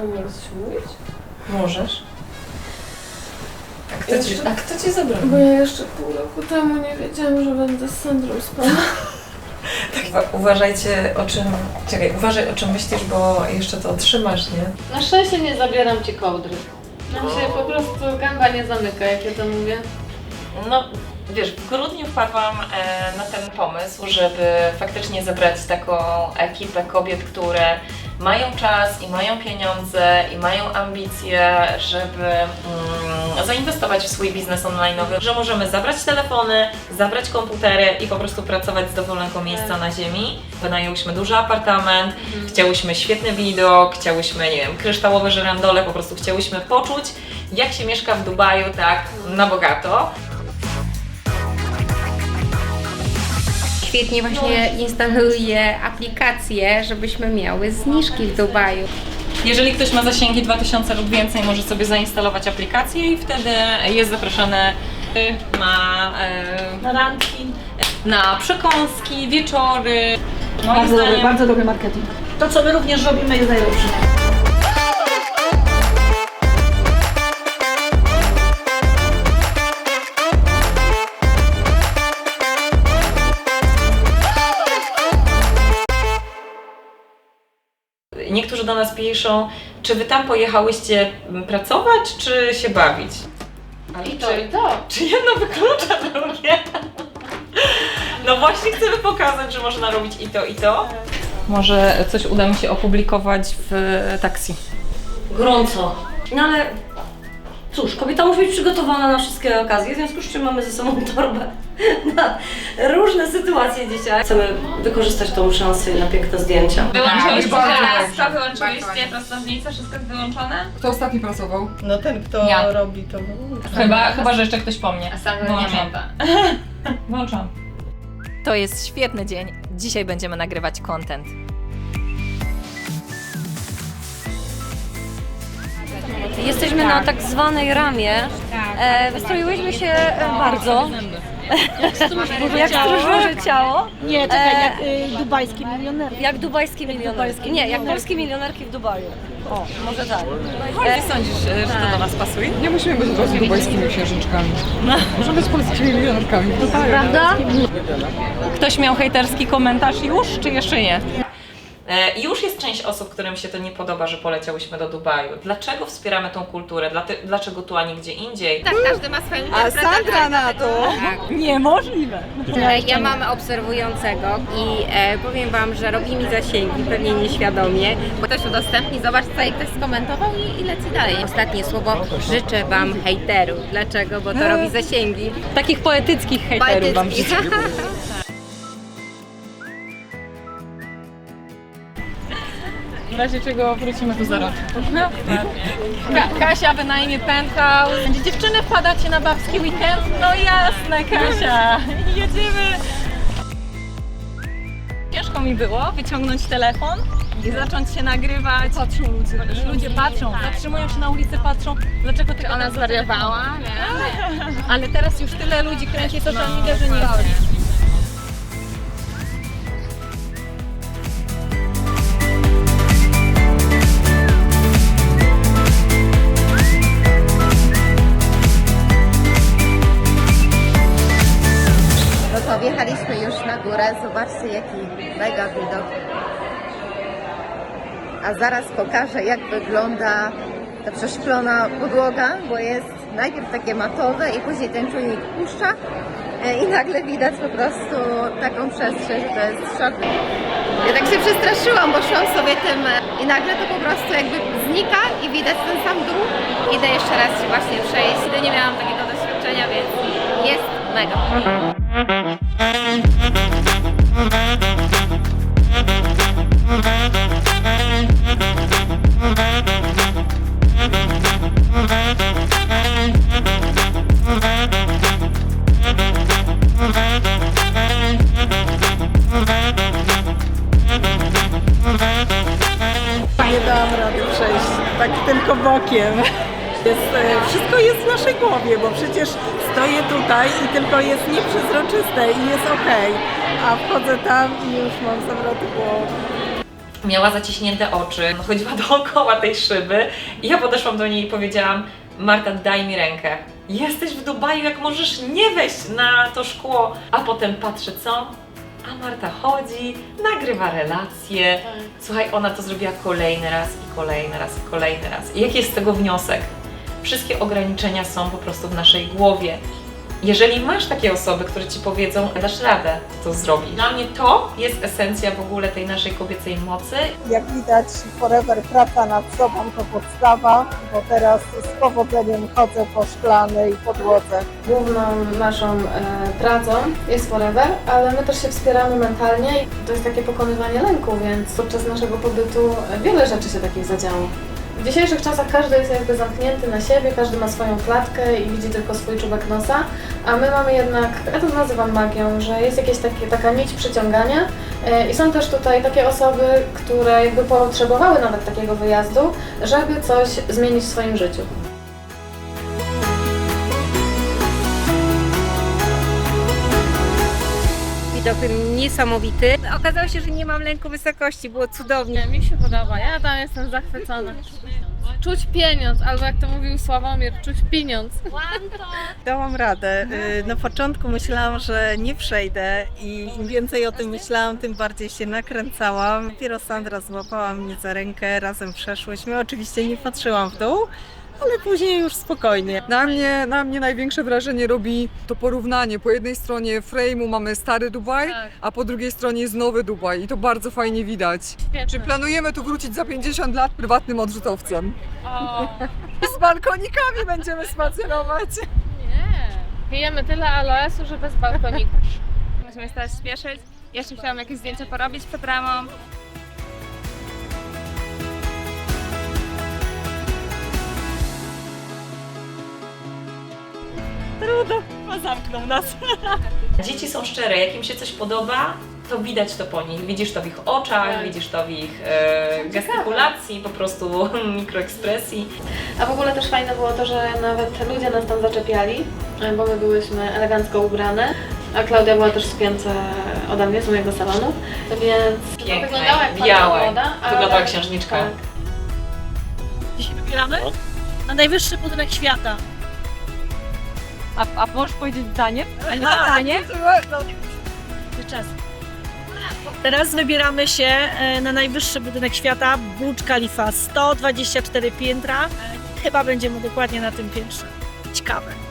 A mogę coś mówić? Możesz. A kto, ci, a kto ci? Bo ja jeszcze pół roku temu nie wiedziałam, że będę z Sandrą spała. Uwa- uważajcie o czym, czekaj, uważaj o czym myślisz, bo jeszcze to otrzymasz, nie? Na szczęście nie zabieram ci kołdry. Nam się po prostu gęba nie zamyka, jak ja to mówię. No, wiesz, w grudniu wpadłam e, na ten pomysł, żeby faktycznie zebrać taką ekipę kobiet, które mają czas i mają pieniądze i mają ambicje, żeby mm, zainwestować w swój biznes online'owy, że możemy zabrać telefony, zabrać komputery i po prostu pracować z dowolnego miejsca na ziemi. Wynajęłyśmy duży apartament, chciałyśmy świetny widok, chciałyśmy, nie wiem, kryształowe żerandole, po prostu chciałyśmy poczuć, jak się mieszka w Dubaju tak na bogato. Świetnie właśnie instaluje aplikacje, żebyśmy miały zniżki w Dubaju. Jeżeli ktoś ma zasięgi 2000 lub więcej, może sobie zainstalować aplikację i wtedy jest zaproszony y, na, e, Na randki. na przekąski, wieczory. Moim Bardzo dobry, bardzo dobry marketing. To, co my również robimy, jest najlepsze. Niektórzy do nas piszą, czy wy tam pojechałyście pracować, czy się bawić? Ale I to, czy, i to. czy jedno wyklucza drugie? No właśnie chcemy pokazać, że można robić i to, i to. Może coś uda mi się opublikować w taksi. Gorąco. No ale cóż, kobieta musi być przygotowana na wszystkie okazje, w związku z czym mamy ze sobą torbę na różne sytuacje dzisiaj. Chcemy wykorzystać tą szansę na piękne zdjęcia. Wyłączyliście bardzo żelazko, dobrze. wyłączyliście prostownicę, wszystko jest wyłączone? Kto ostatni pracował? No ten, kto Ja. robi to. Chyba, chyba, że jeszcze ktoś po mnie. A sam nie Wyłączam. pamięta. Włączam. To jest świetny dzień. Dzisiaj będziemy nagrywać content. Jesteśmy na tak zwanej ramie. E, wystroiłyśmy się e, bardzo. Jak stróżowe ciało. Nie, czekaj, jak y, dubajskie milionerki. Jak dubajskie milionerki. Nie, jak polskie milionerki w Dubaju. O, może tak. Ty sądzisz, że to do nas pasuje? Nie musimy być od razu dubajskimi księżniczkami. Możemy być polskimi milionerkami. Prawda? Ktoś miał hejterski komentarz już, czy jeszcze nie? E, Już jest część osób, którym się to nie podoba, że poleciałyśmy do Dubaju. Dlaczego wspieramy tą kulturę? Dlaczego tu, a nie gdzie indziej? Tak, każdy ma swoją A Sandra na to! Niemożliwe! Ja mam obserwującego i e, powiem Wam, że robi mi zasięgi, pewnie nieświadomie, bo ktoś udostępni, zobacz co i ktoś skomentował i, i leci dalej. Ostatnie słowo, życzę Wam hejterów. Dlaczego? Bo to robi zasięgi. Takich poetyckich hejterów wam Poetyckich. razie czego wrócimy tu za rok. Ka- Kasia wynajmie penthouse. Będzie dziewczyny wpadacie na babski weekend? No jasne Kasia, jedziemy. Ciężko mi było wyciągnąć telefon i zacząć się nagrywać. Patrzą ludzie. Ludzie patrzą, zatrzymują się na ulicy, patrzą, dlaczego ty ona zwariowała, nie? Ale teraz już tyle ludzi kręci social media, że nie chodzi. To wjechaliśmy już na górę. Zobaczcie jaki mega widok. A zaraz pokażę jak wygląda ta przeszklona podłoga, bo jest najpierw takie matowe i później ten czujnik puszcza e, i nagle widać po prostu taką przestrzeń, że to jest szok. Ja tak się przestraszyłam, bo szłam sobie tym e, i nagle to po prostu jakby znika i widać ten sam dół. Idę jeszcze raz się właśnie przejść. Nigdy nie miałam takiego doświadczenia, więc jest mega. Nie dałam rady przejść tak tylko bokiem. Jest, e, wszystko jest w naszej głowie, bo przecież stoję tutaj i tylko jest nieprzezroczyste i jest ok. A wchodzę tam i już mam zawroty głowy. miała zaciśnięte oczy, chodziła dookoła tej szyby i ja podeszłam do niej i powiedziałam Marta, daj mi rękę. Jesteś w Dubaju, jak możesz nie wejść na to szkło. A potem patrzę, co? A Marta chodzi, nagrywa relacje. Słuchaj, ona to zrobiła kolejny raz i kolejny raz i kolejny raz. I jaki jest z tego wniosek? Wszystkie ograniczenia są po prostu w naszej głowie. Jeżeli masz takie osoby, które ci powiedzą, dasz radę to zrobić. Dla mnie to jest esencja w ogóle tej naszej kobiecej mocy. Jak widać, forever praca nad sobą to podstawa, bo teraz z powodzeniem chodzę po szklanej podłodze. Główną naszą e, pracą jest Forever, ale my też się wspieramy mentalnie i to jest takie pokonywanie lęku, więc podczas naszego pobytu e, wiele rzeczy się takich zadziało. W dzisiejszych czasach każdy jest jakby zamknięty na siebie, każdy ma swoją klatkę i widzi tylko swój czubek nosa, a my mamy jednak, ja to nazywam magią, że jest takie, taka nić przyciągania e, i są też tutaj takie osoby, które jakby potrzebowały nawet takiego wyjazdu, żeby coś zmienić w swoim życiu. Widok niesamowity. Okazało się, że nie mam lęku wysokości, było cudownie. Mi się podoba, ja tam jestem zachwycona. Czuć pieniądz, albo jak to mówił Sławomir, czuć pieniądz. Dałam radę. Y, Na początku myślałam, że nie przejdę i im więcej o tym myślałam, tym bardziej się nakręcałam. Dopiero Sandra złapała mnie za rękę, razem przeszłyśmy. Oczywiście nie patrzyłam w dół, ale później już spokojnie. Na mnie, na mnie największe wrażenie robi to porównanie. Po jednej stronie frame'u mamy stary Dubaj, Tak. a po drugiej stronie jest nowy Dubaj i to bardzo fajnie widać. Czy planujemy tu wrócić za 50 lat prywatnym odrzutowcem? Z balkonikami będziemy spacerować. Nie. Pijemy tyle aloesu, że bez balkoniku. Musimy się teraz śpieszyć. Jeszcze chciałam jakieś zdjęcia porobić przed ramą. Zamknął nas. Dzieci są szczere, jak im się coś podoba, to widać to po nich. Widzisz to w ich oczach, Tak. widzisz to w ich e, gestykulacji, po prostu mikroekspresji. A w ogóle też fajne było to, że nawet ludzie nas tam zaczepiali, bo my byłyśmy elegancko ubrane. A Klaudia była też spięta ode mnie z mojego salonu, więc to Pięknej, wyglądała jak białej. młoda, ale- Wyglądała jak księżniczka. Tak. Dzisiaj wybieramy na najwyższy budynek świata. A, a możesz powiedzieć zdanie? A nie? Czas. Teraz wybieramy się e, na najwyższy budynek świata, Burj Khalifa, 124 piętra. Chyba będziemy dokładnie na tym piętrze. Ciekawe.